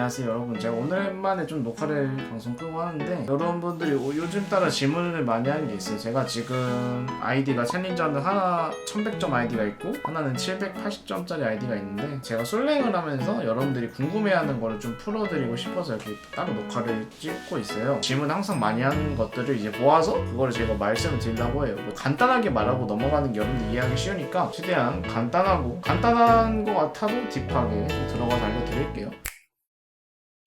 안녕하세요 여러분. 제가 오랜만에 좀 녹화를 방송 끄고 하는데 여러분들이 오- 요즘 따라 질문을 많이 하는 게 있어요. 제가 지금 아이디가 챌린저는 하나 1100점 아이디가 있고 하나는 780점짜리 아이디가 있는데 제가 솔랭을 하면서 여러분들이 궁금해하는 거를 좀 풀어드리고 싶어서 이렇게 따로 녹화를 찍고 있어요. 질문 항상 많이 하는 것들을 이제 모아서 그거를 제가 말씀을 드리려고 해요. 뭐 간단하게 말하고 넘어가는 게 여러분들 이해하기 쉬우니까 최대한 간단하고 간단한 거 같아도 딥하게 좀 들어가서 알려드릴게요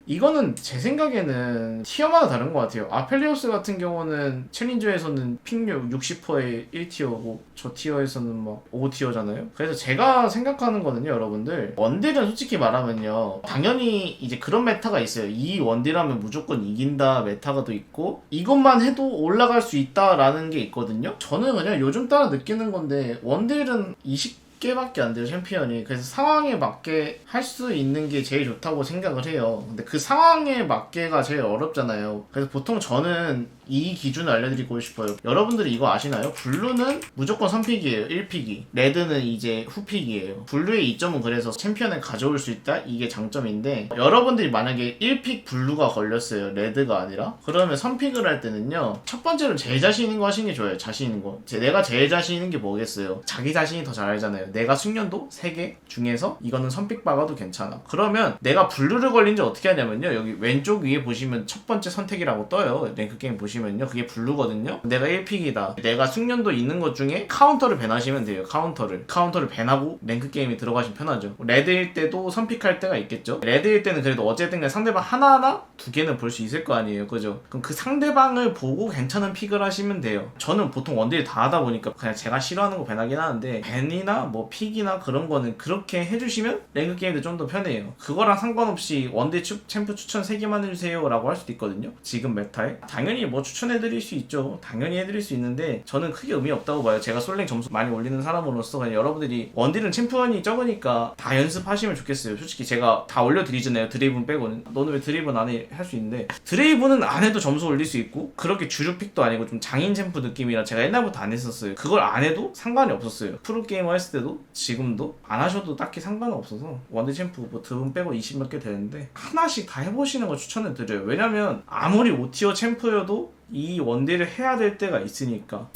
이거는 제 생각에는 티어마다 다른 것 같아요. 아펠리오스 같은 경우는 챌린저에서는 픽률 60%에 1티어고 저 티어에서는 막 5티어잖아요. 그래서 제가 생각하는 거는요, 여러분들 원딜은 솔직히 말하면요, 당연히 이제 그런 메타가 있어요. 이 원딜하면 무조건 이긴다 메타가 또 있고 이것만 해도 올라갈 수 있다라는 게 있거든요. 저는 그냥 요즘 따라 느끼는 건데 원딜은 20 개밖에 안 돼요 챔피언이. 그래서 상황에 맞게 할 수 있는 게 제일 좋다고 생각을 해요. 근데 그 상황에 맞게가 제일 어렵잖아요. 그래서 보통 저는 이 기준을 알려드리고 싶어요. 여러분들이 이거 아시나요? 블루는 무조건 선픽이에요. 1픽이. 레드는 이제 후픽이에요. 블루의 이점은 그래서 챔피언을 가져올 수 있다? 이게 장점인데 여러분들이 만약에 1픽 블루가 걸렸어요. 레드가 아니라. 그러면 선픽을 할 때는요. 첫 번째로 제일 자신 있는 거 하시는 게 좋아요. 자신 있는 거. 제- 내가 제일 자신 있는 게 뭐겠어요? 자기 자신이 더 잘 알잖아요. 내가 숙련도 3개 중에서 이거는 선픽 박아도 괜찮아. 그러면 내가 블루를 걸린 지 어떻게 하냐면요. 여기 왼쪽 위에 보시면 첫 번째 선택이라고 떠요. 랭크 게임 보시면 요 그게 블루거든요. 내가 1픽이다. 내가 숙련도 있는 것 중에 카운터를 밴하시면 돼요 카운터를. 카운터를 밴하고 랭크 게임에 들어가시면 편하죠. 레드일 때도 선픽할 때가 있겠죠. 레드일 때는 그래도 어쨌든 간에 상대방 하나나 두 개는 볼 수 있을 거 아니에요 그죠? 그럼 그 상대방을 보고 괜찮은 픽을 하시면 돼요. 저는 보통 원딜 다 하다 보니까 그냥 제가 싫어하는 거 밴하긴 하는데 밴이나 뭐 픽이나 그런 거는 그렇게 해주시면 랭크 게임도 좀 더 편해요. 그거랑 상관없이 원딜 추, 챔프 추천 3개만 해주세요 라고 할 수도 있거든요. 지금 메타에. 당연히 뭐 추천해 드릴 수 있죠. 당연히 해 드릴 수 있는데 저는 크게 의미 없다고 봐요. 제가 솔랭 점수 많이 올리는 사람으로서 그냥 여러분들이 원딜은 챔프원이 적으니까 다 연습하시면 좋겠어요. 솔직히 제가 다 올려 드리잖아요. 드레이븐 빼고는. 너는 왜 드레이븐 안 해? 할수 있는데 드레이븐은 안 해도 점수 올릴 수 있고 그렇게 주류 픽도 아니고 좀 장인 챔프 느낌이라 제가 옛날부터 안 했었어요. 그걸 안 해도 상관이 없었어요. 프로 게이머 했을 때도 지금도 안 하셔도 딱히 상관은 없어서 원딜 챔프 뭐 드분 빼고 20 몇 개 되는데 하나씩 다 해보시는 거 추천해 드려요. 왜냐면 아무리 5티어 챔프여도 이 원딜을 해야 될 때가 있으니까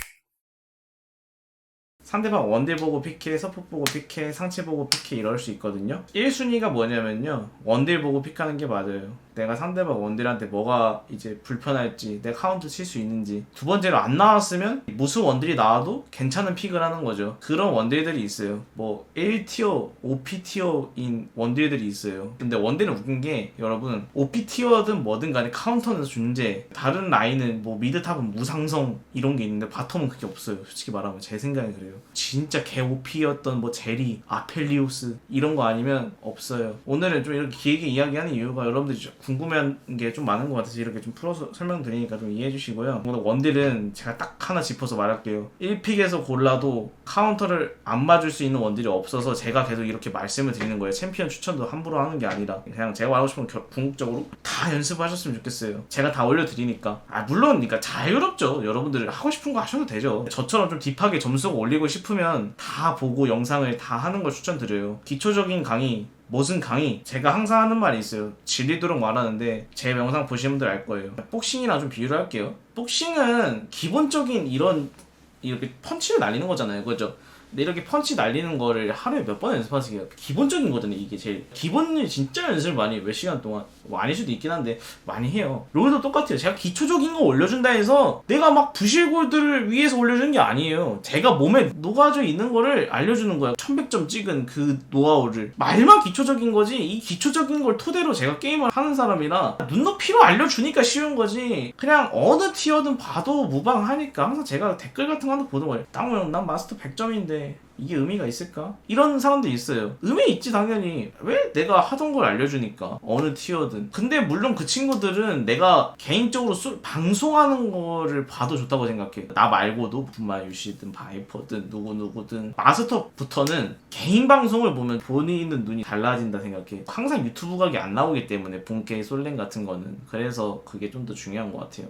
상대방 원딜 보고 픽해, 서포 보고 픽해, 상체 보고 픽해 이럴 수 있거든요. 1순위가 뭐냐면요. 원딜 보고 픽하는 게 맞아요. 내가 상대방 원딜한테 뭐가 이제 불편할지, 내 카운트 칠 수 있는지. 두 번째로 안 나왔으면 무슨 원딜이 나와도 괜찮은 픽을 하는 거죠. 그런 원딜들이 있어요. 뭐 1티어, 5P티어인 원딜들이 있어요. 근데 원딜은 웃긴 게 여러분 5P티어든 뭐든 간에 카운터는 존재. 다른 라인은 뭐 미드탑은 무상성 이런 게 있는데 바텀은 그게 없어요. 솔직히 말하면 제 생각에 그래요. 진짜 개 OP였던 뭐 제리, 아펠리우스 이런 거 아니면 없어요. 오늘은 좀 이렇게 길게 이야기하는 이유가 여러분들이 좀 궁금한 게 좀 많은 것 같아서 이렇게 좀 풀어서 설명드리니까 좀 이해해 주시고요. 원딜은 제가 딱 하나 짚어서 말할게요. 1픽에서 골라도 카운터를 안 맞을 수 있는 원딜이 없어서 제가 계속 이렇게 말씀을 드리는 거예요. 챔피언 추천도 함부로 하는 게 아니라 그냥 제가 말하고 싶은 건 겨- 궁극적으로 다 연습하셨으면 좋겠어요. 제가 다 올려드리니까. 아 물론 그러니까 자유롭죠. 여러분들 하고 싶은 거 하셔도 되죠. 저처럼 좀 딥하게 점수가 올리고 싶으면 다 보고 영상을 다 하는 걸 추천드려요. 기초적인 강의 무슨 강의? 제가 항상 하는 말이 있어요. 질리도록 말하는데 제 영상 보시는 분들 알 거예요. 복싱이랑 좀 비유를 할게요. 복싱은 기본적인 이런 이렇게 펀치를 날리는 거잖아요. 그죠? 근데 이렇게 펀치 날리는 거를 하루에 몇 번 연습하세요? 기본적인 거잖아요. 이게 제일 기본을 진짜 연습을 많이 해요. 몇 시간 동안 뭐 아닐 수도 있긴 한데 많이 해요. 롤도 똑같아요. 제가 기초적인 거 올려준다 해서 내가 막 부실골들을 위해서 올려주는 게 아니에요. 제가 몸에 녹아져 있는 거를 알려주는 거야. 1100점 찍은 그 노하우를 말만 기초적인 거지 이 기초적인 걸 토대로 제가 게임을 하는 사람이라 눈높이로 알려주니까 쉬운 거지 그냥 어느 티어든 봐도 무방하니까 항상 제가 댓글 같은 거 하나 보는 거예요. 땅호 형 난 마스터 100점인데 이게 의미가 있을까? 이런 사람도 있어요. 의미 있지 당연히. 왜 내가 하던 걸 알려주니까 어느 티어든. 근데 물론 그 친구들은 내가 개인적으로 술- 방송하는 거를 봐도 좋다고 생각해. 나 말고도 분마 유시든 바이퍼든 누구 누구든 마스터부터는 개인 방송을 보면 본인은 눈이 달라진다 생각해. 항상 유튜브 각이 안 나오기 때문에 본캐 솔랭 같은 거는 그래서 그게 좀 더 중요한 것 같아요.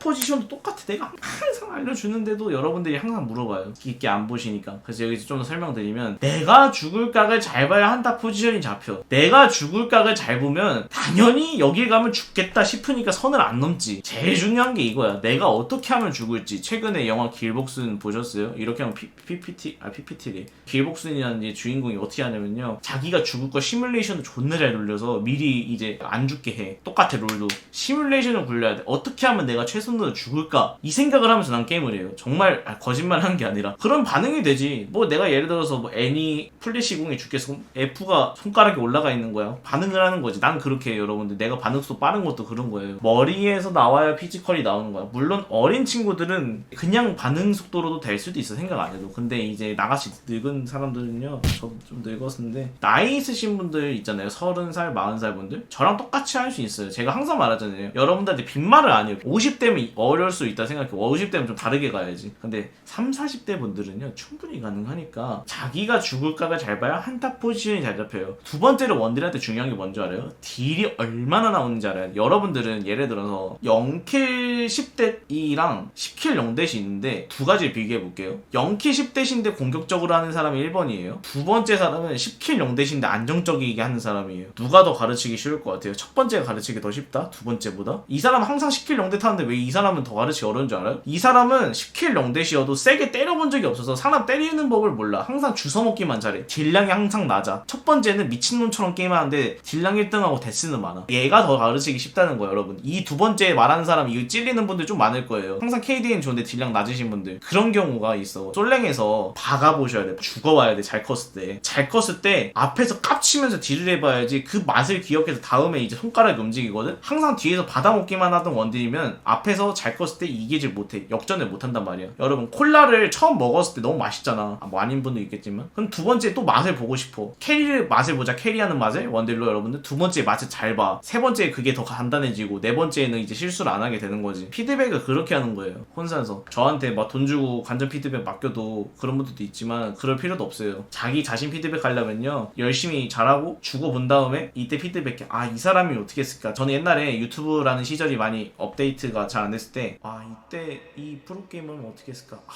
포지션도 똑같아. 내가 항상 알려주는데도 여러분들이 항상 물어봐요. 깊게 안 보시니까. 그래서 여기서 좀 더 설명드리면 내가 죽을 각을 잘 봐야 한타 포지션이 잡혀. 내가 죽을 각을 잘 보면 당연히 여길 가면 죽겠다 싶으니까 선을 안 넘지. 제일 중요한 게 이거야. 내가 어떻게 하면 죽을지. 최근에 영화 길복순 보셨어요? 이렇게 하면 PPT, 아 PPT래. 길복순이라는 주인공이 어떻게 하냐면요. 자기가 죽을 거 시뮬레이션을 존나 잘 돌려서 미리 이제 안 죽게 해. 똑같아 롤도. 시뮬레이션을 굴려야 돼. 어떻게 하면 내가 최 선으로 죽을까? 이 생각을 하면서 난 게임을 해요. 정말 아, 거짓말 하는 게 아니라. 그런 반응이 되지. 뭐 내가 예를 들어서 뭐 애니 플래시공에 죽겠어. F가 손가락에 올라가 있는 거야. 반응을 하는 거지. 난 그렇게 해요, 여러분들. 내가 반응速도 빠른 것도 그런 거예요. 머리에서 나와야 피지컬이 나오는 거야. 물론 어린 친구들은 그냥 반응 속도로도 될 수도 있어. 생각 안 해도. 근데 이제 나같이 늙은 사람들은요. 저도 좀 늙었는데 나이 있으신 분들 있잖아요. 서른 살, 마흔 살 분들. 저랑 똑같이 할 수 있어요. 제가 항상 말하잖아요. 여러분들한테 빈말을 안 해요. 50대 면 어려울 수 있다 생각해. 50대면 좀 다르게 가야지. 근데 3, 40대 분들은요. 충분히 가능하니까 자기가 죽을 각을 잘 봐야 한타 포지션이 잘 잡혀요. 두 번째로 원딜한테 중요한 게 뭔지 알아요? 딜이 얼마나 나오는지 알아요? 여러분들은 예를 들어서 0킬 10대이랑 10킬 0대시 있는데 두 가지를 비교해 볼게요. 0킬 10대시인데 공격적으로 하는 사람이 1번이에요. 두 번째 사람은 10킬 0대시인데 안정적이게 하는 사람이에요. 누가 더 가르치기 쉬울 것 같아요? 첫 번째가 가르치기 더 쉽다? 두 번째보다? 이 사람은 항상 10킬 0대 타는데 왜이 사람은 더 가르치기 어려운 줄 알아요? 이 사람은 10킬 0대시여도 세게 때려본 적이 없어서 사람 때리는 법을 몰라. 항상 주워먹기만 잘해. 딜량이 항상 낮아. 첫 번째는 미친놈처럼 게임하는데 딜량 1등하고 데스는 많아. 얘가 더 가르치기 쉽다는 거예요, 여러분. 이 두 번째 말하는 사람 이거 찔리는 분들 좀 많을 거예요. 항상 KDN 좋은데 딜량 낮으신 분들. 그런 경우가 있어. 솔랭에서 박아 보셔야 돼. 죽어봐야 돼, 잘 컸을 때. 잘 컸을 때 앞에서 깝치면서 딜을 해봐야지 그 맛을 기억해서 다음에 이제 손가락이 움직이거든? 항상 뒤에서 받아먹기만 하던 원딜이면 앞 에서 잘 컸을 때 이기질 못해. 역전을 못한단 말이야. 여러분, 콜라를 처음 먹었을 때 너무 맛있잖아. 아, 뭐 아닌 분도 있겠지만. 그럼 두 번째 또 맛을 보고 싶어. 캐리를 맛을 보자. 캐리하는 맛을 원딜로 여러분들 두 번째 맛을 잘 봐. 세 번째 그게 더 간단해지고 네 번째는 이제 실수를 안 하게 되는 거지. 피드백을 그렇게 하는 거예요. 혼자서. 저한테 막 돈 주고 관전 피드백 맡겨도 그런 분들도 있지만 그럴 필요도 없어요. 자기 자신 피드백 하려면요. 열심히 잘하고 주고 본 다음에 이때 피드백 해. 아, 이 사람이 어떻게 했을까? 저는 옛날에 유튜브라는 시절이 많이 업데이트가 잘안 됐을 때 아, 이때 이 프로게이머는 어떻게 했을까? 아,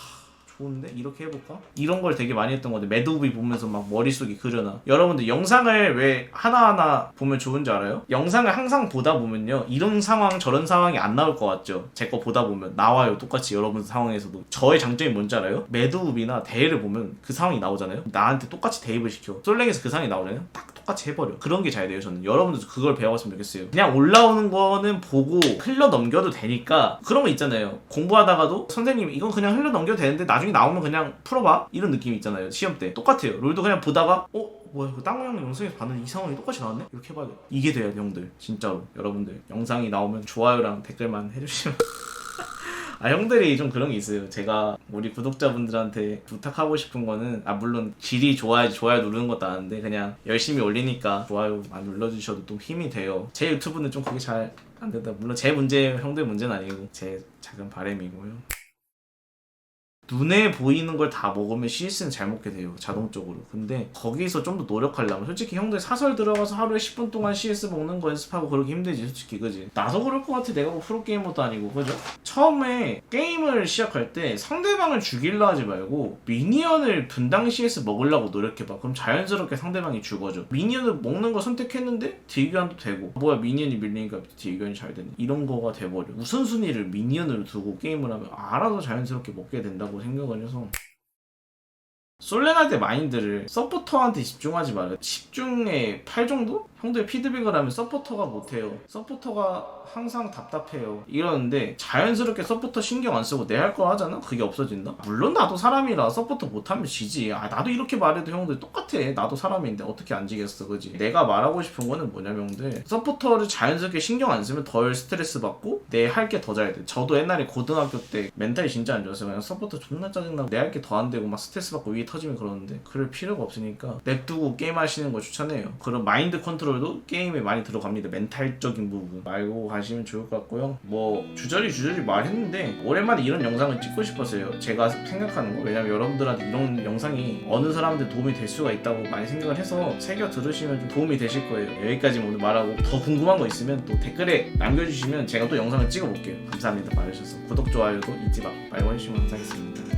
좋은데 이렇게 해볼까? 이런 걸 되게 많이 했던 건데 매드오비 보면서 막 머릿속이 그려나 여러분들 영상을 왜 하나하나 보면 좋은지 알아요? 영상을 항상 보다 보면요 이런 상황 저런 상황이 안 나올 것 같죠? 제 거 보다 보면 나와요 똑같이 여러분 상황에서도 저의 장점이 뭔지 알아요? 매드오비나 대회를 보면 그 상황이 나오잖아요 나한테 똑같이 대입을 시켜 솔랭에서 그 상황이 나오잖아요 딱 똑같이 해버려. 그런 게 잘 돼요 저는. 여러분들도 그걸 배워봤으면 좋겠어요. 그냥 올라오는 거는 보고 흘러 넘겨도 되니까 그런 거 있잖아요. 공부하다가도 선생님 이건 그냥 흘러 넘겨도 되는데 나중에 나오면 그냥 풀어봐. 이런 느낌 있잖아요 시험 때. 똑같아요. 롤도 그냥 보다가 어? 뭐야 그 땅호 형 영상에서 봤는데 이 상황이 똑같이 나왔네? 이렇게 해봐야 돼 이게 돼요 형들. 진짜로. 여러분들. 영상이 나오면 좋아요랑 댓글만 해주시면 아 형들이 좀 그런 게 있어요. 제가 우리 구독자분들한테 부탁하고 싶은 거는 아 물론 질이 좋아야지 좋아요 누르는 것도 아는데 그냥 열심히 올리니까 좋아요 많이 눌러주셔도 또 힘이 돼요. 제 유튜브는 좀 그게 잘 안 된다. 물론 제 문제 형들 문제는 아니고 제 작은 바람이고요. 눈에 보이는 걸 다 먹으면 CS는 잘 먹게 돼요 자동적으로. 근데 거기서 좀 더 노력하려면 솔직히 형들 사설 들어가서 하루에 10분 동안 CS 먹는 거 연습하고 그러기 힘들지 솔직히. 그지? 나도 그럴 것 같아. 내가 뭐 프로게이머도 아니고. 그죠? 처음에 게임을 시작할 때 상대방을 죽일라 하지 말고 미니언을 분당 CS 먹으려고 노력해봐. 그럼 자연스럽게 상대방이 죽어져. 미니언을 먹는 거 선택했는데 딜교환도 되고. 뭐야 미니언이 밀리니까 딜교환이 잘 되네. 이런 거가 돼버려. 우선순위를 미니언으로 두고 게임을 하면 알아서 자연스럽게 먹게 된다고 생각을 해서 솔랭할 때 마인드를 서포터한테 집중하지 말아요. 10중에 8 정도? 형들 피드백을 하면 서포터가 못해요. 서포터가 항상 답답해요. 이러는데 자연스럽게 서포터 신경 안 쓰고 내 할 거 하잖아? 그게 없어진다? 물론 나도 사람이라 서포터 못하면 지지. 아, 나도 이렇게 말해도 형들 똑같아. 나도 사람인데 어떻게 안 지겠어, 그지? 내가 말하고 싶은 거는 뭐냐면 형들 서포터를 자연스럽게 신경 안 쓰면 덜 스트레스 받고 내 할 게 더잘 돼. 저도 옛날에 고등학교 때 멘탈이 진짜 안 좋았어요. 그냥 서포터 존나 짜증나고 내 할 게 더 안 되고 막 스트레스 받고 위에 터지면 그러는데 그럴 필요가 없으니까 냅두고 게임 하시는 거 추천해요. 그런 마인드 컨트롤 컨트롤도 게임에 많이 들어갑니다. 멘탈적인 부분 알고 가시면 좋을 것 같고요. 뭐 주저리 주저리 말했는데 오랜만에 이런 영상을 찍고 싶었어요. 제가 생각하는 거 왜냐면 여러분들한테 이런 영상이 어느 사람한테 도움이 될 수가 있다고 많이 생각을 해서 새겨 들으시면 좀 도움이 되실 거예요. 여기까지 오늘 말하고 더 궁금한 거 있으면 또 댓글에 남겨주시면 제가 또 영상을 찍어볼게요. 감사합니다. 봐주셔서 구독 좋아요도 잊지 마- 말고 해주시면 감사하겠습니다.